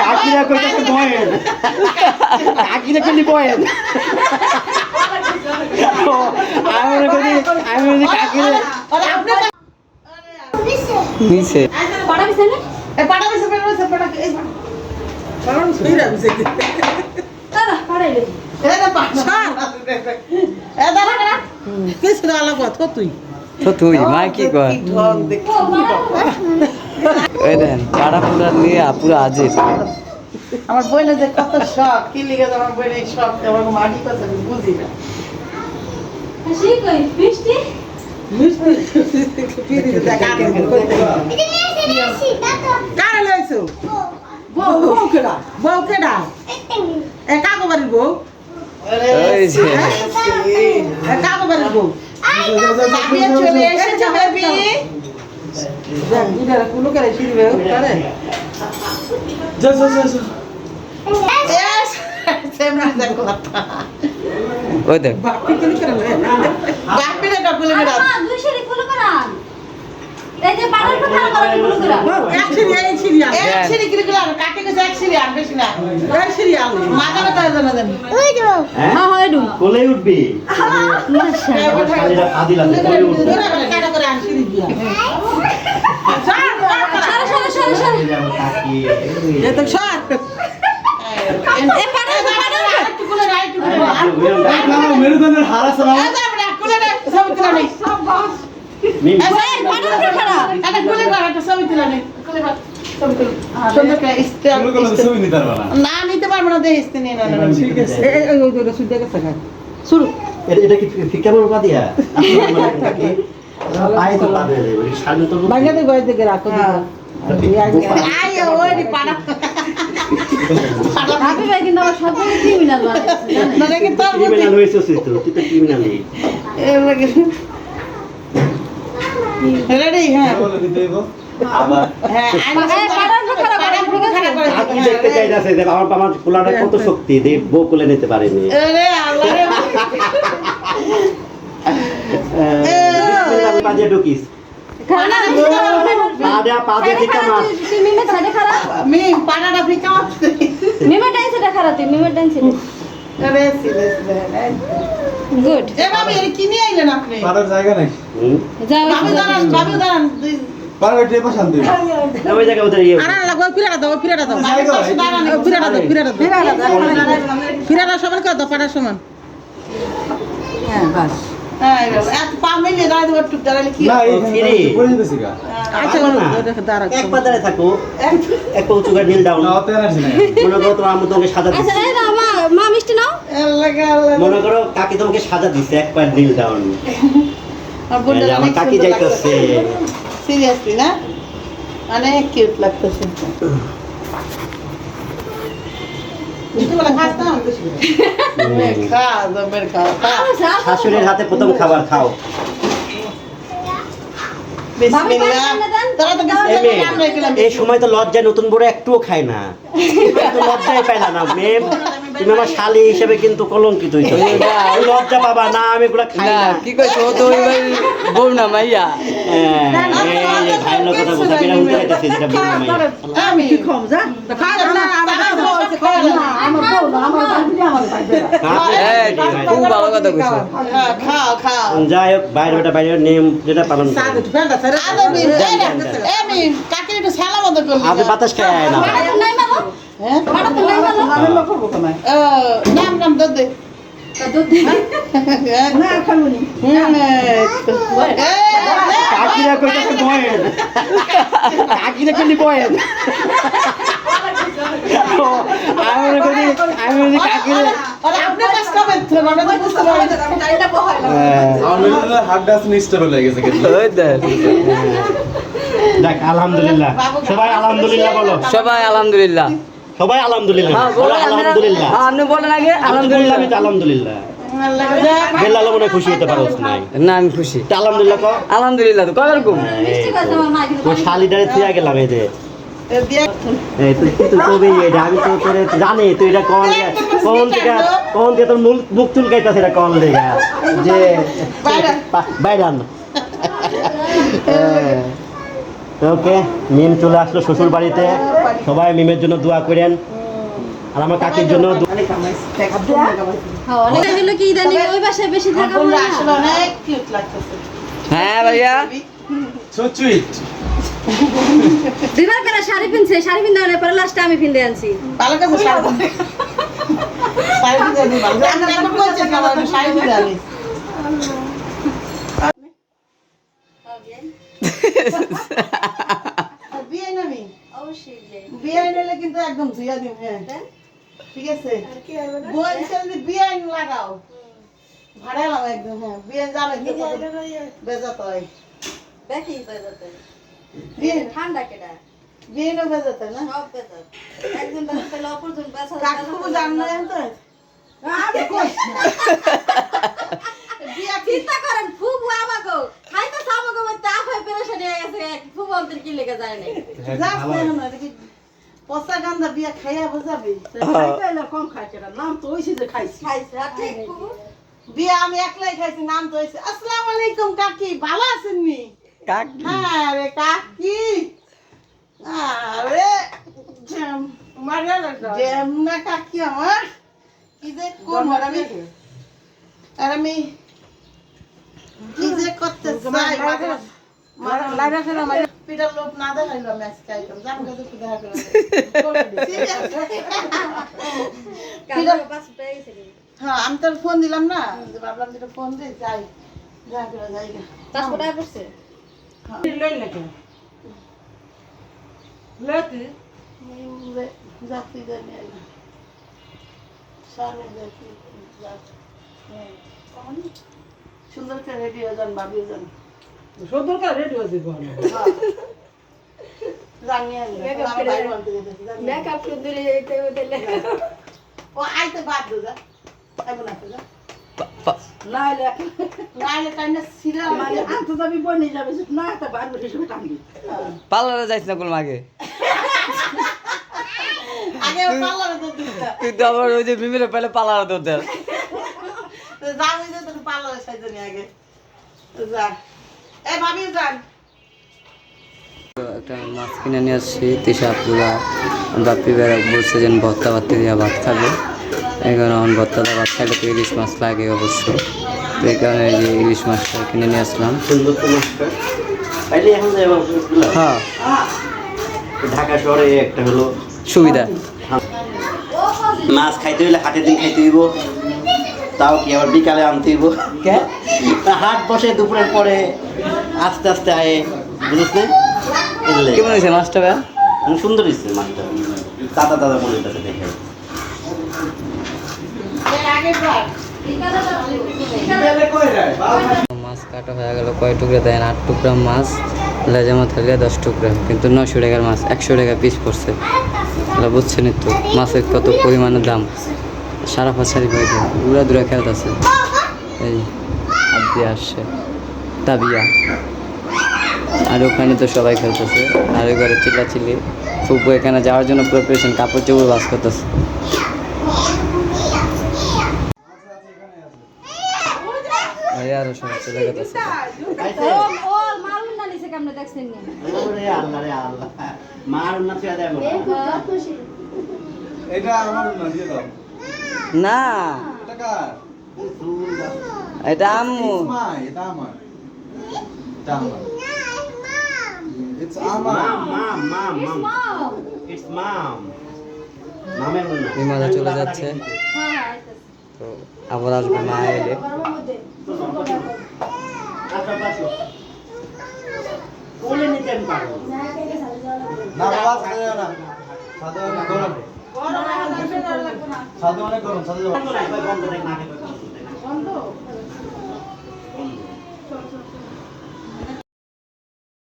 কাকিরা কইতাছে বয়েন কাকিরা আমি মনে আমি মনে কাকিরা নিচে তুই মা কি কর ওই দেন পাড়া পুরা নিয়ে পুরো আজিব আমার বইনে যে কত শখ কি লিগে আমার বইনে এই শখ আমার মাটি কথা বুঝি না হাসি কই মিষ্টি ওই যে বাবিয়ে চলে এসেছে বেবি ওই দেখ হয়ে। হ্যাঁ হ্যাঁ উঠবি আদিল মেরুদণ্ডের হারা কোলে নে, নিতে পারব না দেখিস নিয়ে শুরু এটা কি ফিকা মোর পাদিয়া পায়ে তো পাবে। রে ওই সামনে তো বাংলাতে গয়ে থেকে রাখো আয় ওই পাড়া ভাবি ভাই কিন্তু আমার সব থেকে ক্রিমিনাল বানাচ্ছে না দেখি তোর মধ্যে ক্রিমিনাল হয়েছিস তো তুই তো ক্রিমিনাল নেই রেডি হ্যাঁ। হ্যাঁ এই পাড়ার উপরে খাড়া করা ঠিক আছে আর কি দেখতে চাইতাছে যে আমার কত শক্তি বউ কোলে নিতে পারেনি। পাজে ঢুকিস। পাড়ার পাড়ার ফিরাটা দাঁড়ান ফিরাটা দাও ফিরাটা দাও। ফিরাটা সমান। হ্যাঁ এবার আচ্ছা মনে করো কাকি তোমাকে সাজা দিচ্ছে এক পায়ের নীল ডাউন আমার অনেক কাকি যাইতেছে সিরিয়াসলি না? অনেক কিউট লাগতেছে। শাশুড়ির হাতে প্রথম খাবার খাও। বিসমিল্লাহ। তোরা তো এই মেয়ে, সময় তো লজ্জায় নতুন বড় একটুও খায় না। তো লজ্জায় পাইলা না মেম তুমি আমার শালি হিসেবে কিন্তু কলঙ্কিত হইছো লজ্জা পাবা না আমি এগুলো খাই না কি কইছো তো ওই ভাই বউ না মাইয়া হ্যাঁ, ভাইয়ের কথা বলতে বিনা যাইতেছে যেটা বললাম আমি। আমি কি কম যা খা না আমার বউ আছে খা না আমার বউ না আমার এই খুব ভালো কথা কইছো খাও খাও যাই হোক বাইরে ওটা বাইরে নিয়ম যেটা পালন করো। এমি কাকে একটু সালা মতো করলি বাতাস খায় আয় না হ্যাঁ? নাম নাম দুধ দে। কাকিরা বয়েন কাকিরা বয়েন আমি আমি কাকিরা দেখ আলহামদুলিল্লাহ। সবাই আলহামদুলিল্লাহ বলো। সবাই আলহামদুলিল্লাহ। সবাই আলহামদুলিল্লাহ। হ্যাঁ আলহামদুলিল্লাহ। হ্যাঁ, আপনি বলেন আগে আলহামদুলিল্লাহ আলহামদুলিল্লাহ। আমি তো আলহামদুলিল্লাহ। মনে খুশি হতে নাই না। আমি খুশি। তা আলহামদুলিল্লাহ তো রকম শালিটারে থিয়া গেলাম এই যে জানি তুই এটা কোন কোন থেকে কোন থেকে তোর মুখ মুখ চুলকাইতাছে এটা কোন লেগা? যে বাইরান। ওকে মিম চলে আসলো শ্বশুর বাড়িতে সবাই মিমের জন্য দোয়া করেন। আর আমার কাকির জন্য। হ্যাঁ, হয় না। আসলে অনেক cute লাগতেছে। হ্যাঁ ভাইয়া। দুইবার করে শাড়ি পিনছে শাড়ি পরে লাস্টে আমি পিনতে আনছি। ভালো কাছে শাড়ি শাড়ি শাড়ি পরে আনি। আর বিয়ে নামি অবশ্যই বিয়ে নিলে কিন্তু একদম ধুইয়া দিম হ্যাঁ ঠিক আছে? বলছে যদি বিয়ে আইন লাগাও। ভাড়া লাগাও একদম হ্যাঁ। বিয়ে জানো বেজাত হয়। দেখি বেজাতে ঠান্ডা কেডা? বিয়ে না বেজাত হয় না? সব বেজাত। একজন বেজাতে অপরজন বেজাত কাকু জান না তো আমি কই বিয়ে চিন্তা করেন খুব খাইতে আমাগো মধ্যে আফাই পেরেশানি হয়ে গেছে। খুব অন্তর কি লেগে যায় নাই? যাস না কি পচা গান্দা বিয়া খাইয়া বোঝাবি? কম খাইছে নাম তো হয়েছে যে খাইছি। খাইছে আর ঠিক বিয়া আমি একলাই খাইছি নাম তো হয়েছে আসসালামু আলাইকুম কাকি ভালো আছেন নি? কাক। হ্যাঁ রে কাকি। আরে জ্যাম জ্যাম না কাকি আমার। কি যে কোন আর আমি আর আমি কি যে করতে চাই পিটার লোক না দেখাইলো দেখা করে। হ্যাঁ আমি তোর ফোন দিলাম না? যে ভাবলাম যেটা ফোন দিই যাই। দেখা করে যাই। গা। পাসপোর্ট পড়ছে? লতি জাতি জানি সামনে জাতি জাতি। হ্যাঁ। সুন্দর করে রেডি হয়ে যান ভাবিও যান। মেকআপ সুন্দরী ও আইতে যা। না যা সিরা মানে আনতে যাবি বনে যাবে না বার টানবি। পার্লারে যাইছ না কোন আগে? পার্লারে তো দিতা তুই তো আবার ওই যে মিমিরে পেলে পার্লারে তো দেয়। তো তোর পার্লারে সাইজনি আগে। যা। একটা মাছ কিনে নিয়ে আসছি তিশা আপুরা বাপি বেড়া বলছে যে ভর্তা ভাত দিয়ে ভাত খাবে। এই কারণে আমার ভর্তা ভাত খাইলে তো ইলিশ মাছ লাগে অবশ্য তো এই কারণে এই যে ইলিশ মাছটা কিনে নিয়ে আসলাম। এখন হ্যাঁ। ঢাকা শহরে একটা হলো সুবিধা। মাছ খাইতে হইলে হাটের দিন খাইতে হইব। তাও কি আবার বিকালে আনতে হইব হাট বসে দুপুরের পরে আস্তে আস্তে আয়ে বুঝিস কেমন হয়েছে মাছটা ভাইয়া সুন্দর হয়েছে মাছটা। দাদা দাদা মনে হইতেছে দেখে। মাছ কাটা হয়ে গেল কয় টুকরা দেয় আট টুকরা মাছ লেজামা থাকলে দশ টুকরা। কিন্তু নশো টাকার মাছ একশো টাকা পিস পড়ছে। তাহলে বুঝছেনই তো মাছের কত পরিমাণের দাম। সারা ফাঁসারি পাই উড়া দুরা খেলতেছে এই আর দিয়ে আসছে। তাবিয়া। আর ওখানে তো সবাই খেলতেছে। আর ঘরে চিল্লা চিল্লি ফুপু এখানে যাওয়ার জন্য প্রিপারেশন কাপড় চোপড় বাস করতেছে। আরও দেয় এটা আমার না দিয়ে দাও। না এটা আম্মু এটা আমার এটা আমার It's মাম চলে যাচ্ছে হ্যাঁ তো আবার আসবে মা এলে না বাবা না সাথে অনেক গরম সাথে